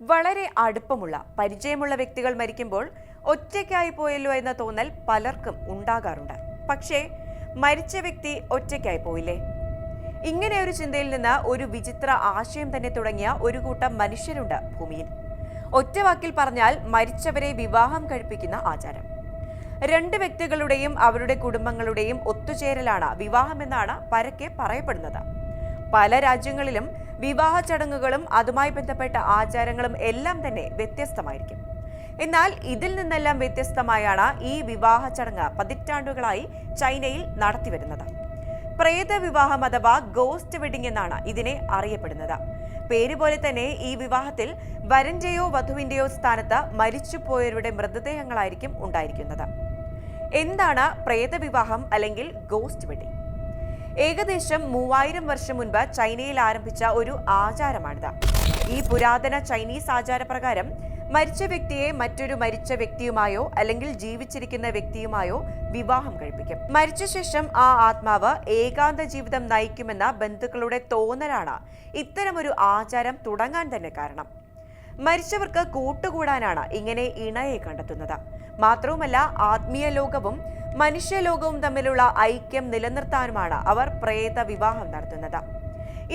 വളരെ അടുപ്പമുള്ള പരിചയമുള്ള വ്യക്തികൾ മരിക്കുമ്പോൾ ഒറ്റയ്ക്കായി പോയല്ലോ എന്ന തോന്നൽ പലർക്കും ഉണ്ടാകാറുണ്ട്. പക്ഷേ മരിച്ച വ്യക്തി ഒറ്റയ്ക്കായി പോയില്ലേ? ഇങ്ങനെ ഒരു ചിന്തയിൽ നിന്ന് ഒരു വിചിത്ര ആശയം തന്നെ തുടങ്ങിയ ഒരു കൂട്ടം മനുഷ്യരുണ്ട് ഭൂമിയിൽ. ഒറ്റ വാക്കിൽ പറഞ്ഞാൽ മരിച്ചവരെ വിവാഹം കഴിപ്പിക്കുന്ന ആചാരം. രണ്ട് വ്യക്തികളുടെയും അവരുടെ കുടുംബങ്ങളുടെയും ഒത്തുചേരലാണ് വിവാഹമെന്നാണ് പരക്കെ പറയപ്പെടുന്നത്. പല രാജ്യങ്ങളിലും വിവാഹ ചടങ്ങുകളും അതുമായി ബന്ധപ്പെട്ട ആചാരങ്ങളും എല്ലാം തന്നെ വ്യത്യസ്തമായിരിക്കും. എന്നാൽ ഇതിൽ നിന്നെല്ലാം വ്യത്യസ്തമായാണ് ഈ വിവാഹ ചടങ്ങ് പതിറ്റാണ്ടുകളായി ചൈനയിൽ നടത്തിവരുന്നത് പ്രേത വിവാഹം അഥവാ ഗോസ്റ്റ് വെഡിംഗ് എന്നാണ് ഇതിനെ അറിയപ്പെടുന്നത്. പേര് പോലെ തന്നെ ഈ വിവാഹത്തിൽ വരന്റെയോ വധുവിന്റെയോ സ്ഥാനത്ത് മരിച്ചുപോയവരുടെ മൃതദേഹങ്ങളായിരിക്കും ഉണ്ടായിരിക്കുന്നത്. എന്താണ് പ്രേതവിവാഹം അല്ലെങ്കിൽ ഗോസ്റ്റ് വെഡിംഗ് ഏകദേശം മൂവായിരം വർഷം മുൻപ് ചൈനയിൽ ആരംഭിച്ച ഒരു ആചാരമാണിത്. ഈ പുരാതന ചൈനീസ് ആചാരപ്രകാരം മരിച്ച വ്യക്തിയെ മറ്റൊരു മരിച്ച വ്യക്തിയുമായോ അല്ലെങ്കിൽ ജീവിച്ചിരിക്കുന്ന വ്യക്തിയുമായോ വിവാഹം കഴിപ്പിക്കും. മരിച്ച ശേഷം ആ ആത്മാവ് ഏകാന്ത ജീവിതം നയിക്കുമെന്ന ബന്ധുക്കളുടെ തോന്നലാണ് ഇത്തരമൊരു ആചാരം തുടങ്ങാൻ തന്നെ കാരണം. മരിച്ചവർക്ക് കൂട്ടുകൂടാനാണ് ഇങ്ങനെ ഇണയെ കണ്ടെത്തുന്നത്. മാത്രവുമല്ല ആത്മീയ ലോകവും മനുഷ്യലോകവും തമ്മിലുള്ള ഐക്യം നിലനിർത്താനുമാണ് അവർ പ്രേത വിവാഹം നടത്തുന്നത്.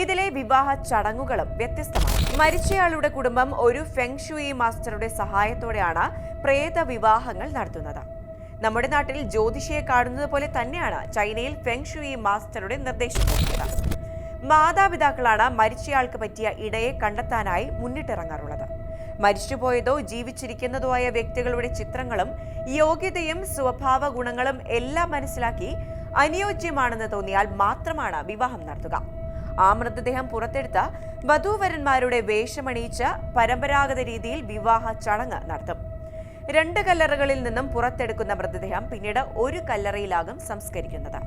ഇതിലെ വിവാഹ ചടങ്ങുകളും വ്യത്യസ്തമാണ്. മരിച്ചയാളുടെ കുടുംബം ഒരു ഫെങ്ഷുയി മാസ്റ്ററുടെ സഹായത്തോടെയാണ് പ്രേത വിവാഹങ്ങൾ നടത്തുന്നത്. നമ്മുടെ നാട്ടിൽ ജ്യോതിഷിയെ കാണുന്നത് പോലെ തന്നെയാണ് ചൈനയിൽ ഫെങ്ഷുയി മാസ്റ്ററുടെ നിർദ്ദേശം നൽകിയത്. മാതാപിതാക്കളാണ് മരിച്ചയാൾക്ക് പറ്റിയ ഇടയെ കണ്ടെത്താനായി മുന്നിട്ടിറങ്ങാറുള്ളത്. മരിച്ചുപോയതോ ജീവിച്ചിരിക്കുന്നതോ ആയ വ്യക്തികളുടെ ചിത്രങ്ങളും യോഗ്യതയും സ്വഭാവ ഗുണങ്ങളും എല്ലാം മനസ്സിലാക്കി അനുയോജ്യമാണെന്ന് തോന്നിയാൽ മാത്രമാണ് വിവാഹം നടത്തുക. ആ മൃതദേഹം പുറത്തെടുത്ത് വധൂവരന്മാരുടെ വേഷമണിയിച്ച് പരമ്പരാഗത രീതിയിൽ വിവാഹ ചടങ്ങ് നടത്തും. രണ്ട് കല്ലറകളിൽ നിന്നും പുറത്തെടുക്കുന്ന മൃതദേഹം പിന്നീട് ഒരു കല്ലറയിലാകും സംസ്കരിക്കുന്നത്.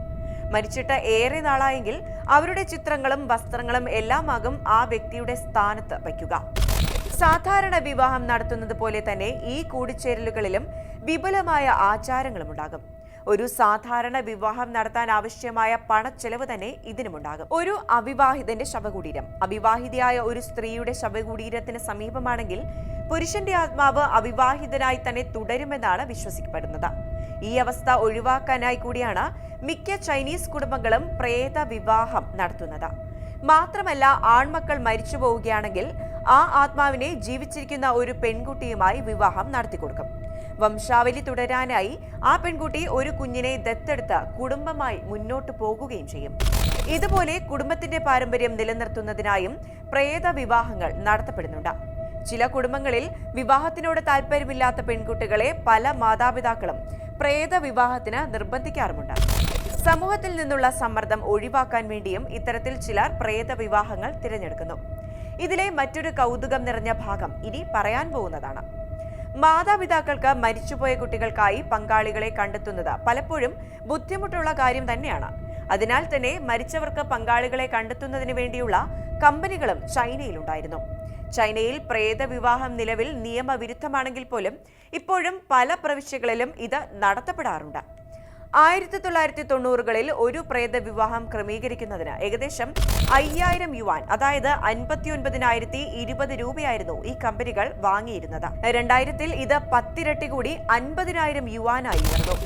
മരിച്ചിട്ട് ഏറെ നാളായെങ്കിൽ അവരുടെ ചിത്രങ്ങളും വസ്ത്രങ്ങളും എല്ലാമാകും ആ വ്യക്തിയുടെ സ്ഥാനത്ത് വയ്ക്കുക. സാധാരണ വിവാഹം നടത്തുന്നത് പോലെ തന്നെ ഈ കൂടിച്ചേരലുകളിലും വിപുലമായ ആചാരങ്ങളും ഉണ്ടാകും ഒരു സാധാരണ വിവാഹം നടത്താൻ ആവശ്യമായ പണച്ചെലവ് തന്നെ ഇതിനുമുണ്ടാകും. ഒരു അവിവാഹിതന്റെ ശവകുടീരം. അവിവാഹിതയായ ഒരു സ്ത്രീയുടെ ശവകുടീരത്തിന് സമീപമാണെങ്കിൽ പുരുഷന്റെ ആത്മാവ് അവിവാഹിതനായി തന്നെ തുടരുമെന്നാണ് വിശ്വസിക്കപ്പെടുന്നത്. ഈ അവസ്ഥ ഒഴിവാക്കാനായി കൂടിയാണ് മിക്ക ചൈനീസ് കുടുംബങ്ങളും പ്രേത വിവാഹം നടത്തുന്നത്. മാത്രമല്ല ആൺമക്കൾ മരിച്ചു പോവുകയാണെങ്കിൽ ആ ആത്മാവിനെ ജീവിച്ചിരിക്കുന്ന ഒരു പെൺകുട്ടിയുമായി വിവാഹം നടത്തിക്കൊടുക്കും. വംശാവലി തുടരാനായി ആ പെൺകുട്ടി ഒരു കുഞ്ഞിനെ ദത്തെടുത്ത് കുടുംബമായി മുന്നോട്ട് പോകുകയും ചെയ്യും. ഇതുപോലെ കുടുംബത്തിന്റെ പാരമ്പര്യം നിലനിർത്തുന്നതിനായും പ്രേത വിവാഹങ്ങൾ നടത്തപ്പെടുന്നുണ്ട്. ചില കുടുംബങ്ങളിൽ വിവാഹത്തിനോട് താല്പര്യമില്ലാത്ത പെൺകുട്ടികളെ പല മാതാപിതാക്കളും പ്രേത വിവാഹത്തിന് നിർബന്ധിക്കാറുമുണ്ട്. സമൂഹത്തിൽ നിന്നുള്ള സമ്മർദ്ദം ഒഴിവാക്കാൻ വേണ്ടിയും ഇത്തരത്തിൽ ചിലർ പ്രേത വിവാഹങ്ങൾ തിരഞ്ഞെടുക്കുന്നു. ഇതിലെ മറ്റൊരു കൗതുകം നിറഞ്ഞ ഭാഗം ഇനി പറയാൻ പോകുന്നതാണ്. മാതാപിതാക്കൾക്ക് മരിച്ചുപോയ കുട്ടികൾക്കായി പങ്കാളികളെ കണ്ടെത്തുന്നത് പലപ്പോഴും ബുദ്ധിമുട്ടുള്ള കാര്യം തന്നെയാണ്. അതിനാൽ തന്നെ മരിച്ചവർക്ക് പങ്കാളികളെ കണ്ടെത്തുന്നതിന് വേണ്ടിയുള്ള കമ്പനികളും ചൈനയിലുണ്ടായിരുന്നു. ചൈനയിൽ പ്രേത വിവാഹം നിലവിൽ നിയമവിരുദ്ധമാണെങ്കിൽ പോലും ഇപ്പോഴും പല പ്രവിശ്യകളിലും ഇത് നടത്തപ്പെടാറുണ്ട്. ആയിരത്തി തൊള്ളായിരത്തി തൊണ്ണൂറുകളിൽ ഒരു പ്രേത വിവാഹം ക്രമീകരിക്കുന്നതിന് ഏകദേശം അയ്യായിരം യുവാൻ അതായത് അൻപത്തിയൊൻപതിനായിരത്തി ഇരുപത് രൂപയായിരുന്നു ഈ കമ്പനികൾ വാങ്ങിയിരുന്നത്. രണ്ടായിരത്തിൽ ഇത് പത്തിരട്ടി കൂടി അൻപതിനായിരം യുവാനായി ഉയർന്നു.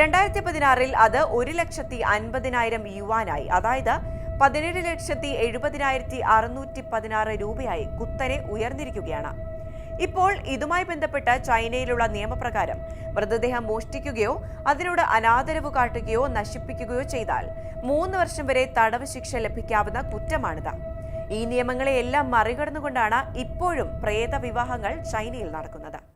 രണ്ടായിരത്തി പതിനാറിൽ അത് ഒരു ലക്ഷത്തി അൻപതിനായിരം യുവാനായി അതായത് പതിനേഴ് ലക്ഷത്തി എഴുപതിനായിരത്തി അറുന്നൂറ്റി പതിനാറ് രൂപയായി കുത്തനെ ഉയർന്നിരിക്കുകയാണ്. ഇപ്പോൾ ഇതുമായി ബന്ധപ്പെട്ട ചൈനയിലുള്ള നിയമപ്രകാരം മൃതദേഹം മോഷ്ടിക്കുകയോ അതിനോട് അനാദരവ് കാട്ടുകയോ നശിപ്പിക്കുകയോ ചെയ്താൽ മൂന്ന് വർഷം വരെ തടവ് ശിക്ഷ ലഭിക്കാവുന്ന കുറ്റമാണിത്. ഈ നിയമങ്ങളെയെല്ലാം മറികടന്നുകൊണ്ടാണ് ഇപ്പോഴും പ്രേത വിവാഹങ്ങൾ ചൈനയിൽ നടക്കുന്നത്.